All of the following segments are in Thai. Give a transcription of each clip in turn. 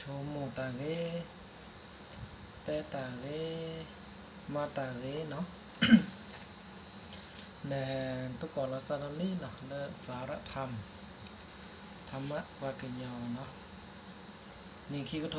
โชโมตาเรเตตาเรมาตาเรเนาะในตุกอลสารลีเนาะในสารธรรมธรรมะวากยาวเนาะนี่คิดก็โท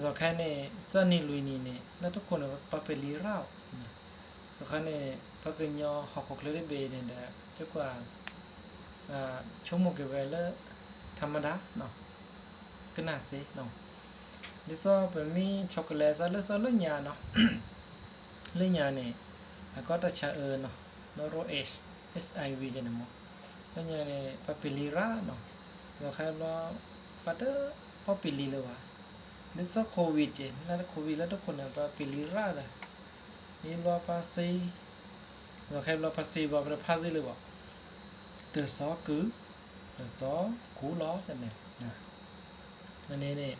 เราแค่ในสนิลุยนี่เนี่ยแล้วทุกคนปะเปลีเราเนี่ยเราแค่ในปะเกนยอหอกหกเลเบเนี่ยเด้อเจ้ากว่าอ่าชั่วโมงเกเวลธรรมดาเนาะก็น่าเสิเนาะดิซอเป็นมีช็อกโกแลตซะเลยซะเลยยาเนาะเลยยาเนี่ยก็ตะชาเออเนาะนโรเอสเอสไอวีจะนะมั้งแล้วยาเนี่ยปะเปลีเราเนาะเราแค่เราปะเตอร์ปะเปลีเลยวะ นี่นซะโควิดเองนั่นโควิดแล้วทุกคนเนี่ยปาปิลิราดอะนี่รอภาษีเราแค่รอภาษีบอกเราภาษีเลยบอกเตอซอคือเตอซอคูล้อจังเนี่ยนะนั่นนี่นี่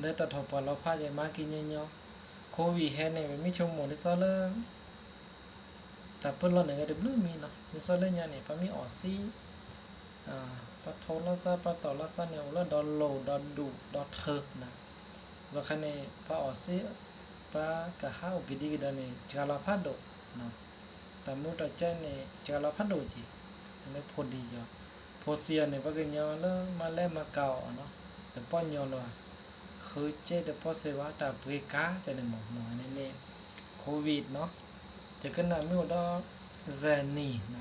ได้ตัดถอเราพาใจมากินเยอะๆโควิดแค่เนี่ยไม่ชมหมดที่ซอเลยแต่เพื่อนเราเนี่ยก็เดือบลืมมีเนาะนี่ซอเลยเนี่ยปามีออซี่อ่าปะโทรละซ่าปะต่อละซ่าเนี่ยเราดอนโหลดอนดูดอนเทิกนะ wakane pa ose pa kahau gidi gidane jala phado no tamu ta chane jala phado ji ne phodi jo phosia ne pa gnyo lo ma le ma kao no te pa nyo lo khu che de po se wa ta pwe ka te ne mo mo ne ne covid no te kana mi odo zani no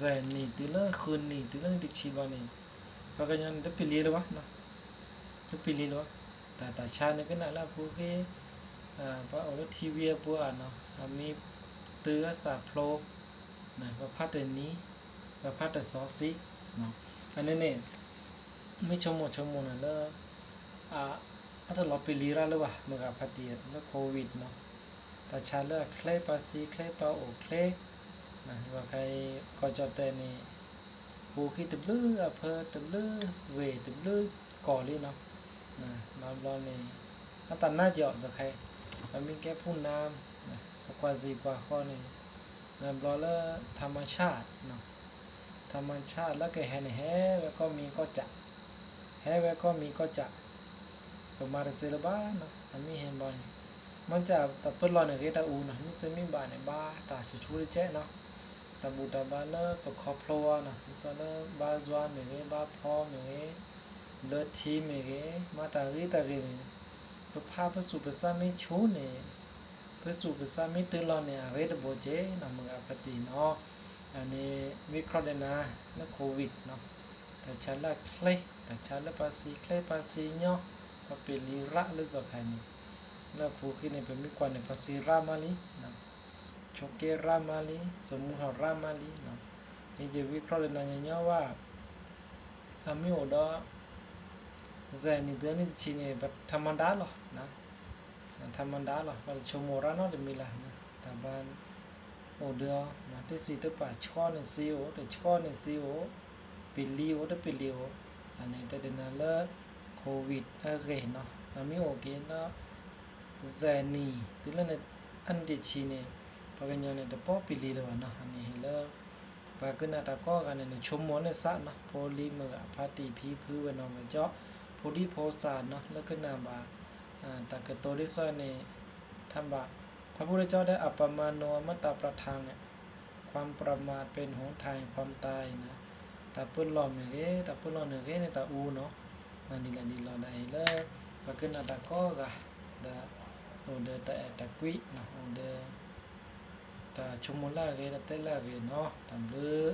zani tu lo khun ni tu lo dik chi ba ni pa gnyo de pili lo wa no de pili lo wa ta ta cha nó cái nào là phù cái à và ở đó tv bữa à nó à mi từ sa pro này và phát đến ní và phát đến xó xí nó anh nên nên ไม่ชมหมดชมหมดนะแล้วอ่าถ้าเราไปลีระหรือวะเมื่อพัตีแล้วโควิดเนาะแต่ชาเลือกเคลปาซีเคลปาโอเคลนะว่าใครก็จอบแต่นี่ปูคิดตบลืออเพอตบลือเวตบลือก่อเลยเนาะ นะมาบอนี่ถ้าตันหน้าเจาะจะใครมันมีแก้พุ่นน้ำนะกว่าซีกว่าข้อนี่นะบอแล้วธรรมชาติเนาะธรรมชาติแล้วก็แห่แห่แล้วก็มีก็จับ have ก็มีก็จะประมาณเซลบ้านะอันมีเห็นบอยมันจะแต่เปิดรอเนี่ก็ตาอูนะมีเซมิบาเนี่ยบ้าตาชูชูเจ๊เนาะตาบูตาบาเลปคอพลัวนะมิซาเลบาซวานเมเกบาพอเมเก เลทีเมเกมาตาริตาเกเมปภาพสุปสามิชูเนปสุปสามิตุลอนเนอเรดโบเจนามกาปติเนาะอันนี้วิเคราะห์ได้นะนโควิดเนาะแต่ฉันละเคลแต่ฉันละภาษีเคลภาษีเนาะก็เป็นลีระเลยจบแค่นี่แล้วผู้กินเนี่เป็นมิกวันเนี่ยภาษีรามาลีเนาะโชเกรามาลีสมุหรามาลีเนาะนี่จะวิเคราะห์ได้นะเนาะว่าอามิโอดอ เนี่ยซีโอแต่ช่อเนี่ยซีโอปิลีโอแต่ปิลีโออันนี้แต่เดือนนั้นละโควิดอะไรเนาะอามิโอเกนเนาะแซนีที่เรื่องเนี่ยอันเดชีเนี่ยพอกันยังเนี่ยแต่ป๊อปิลีเลยเนาะอันนี้ละปากันนาตะก็กันเนี่ยชมมอนเนี่ยซะเนาะโพลีเมื่อพาติพีพื้นเนาะมันเจาะ โพลีโพสานเนาะแล้วก็นาบาอ่าตะกะโตดิซอยเนี่ยทำบาพระพุทธเจ้าได้อัปปมาโนมัตตาประทางเนี่ยความประมาทเป็นหนทางความตายนะตาปุ่นหลอมเงี้ยตาปุ่นหลอมเงี้ยเนี่ยตาอูเนาะนั่นนี่แหละนี่ลอได้เลยปะขึ้นอาตาก็กะดาโอเดตาตะกุยนะโอเดตาชมุลาเกตาเตลาเกเนาะตามเลือ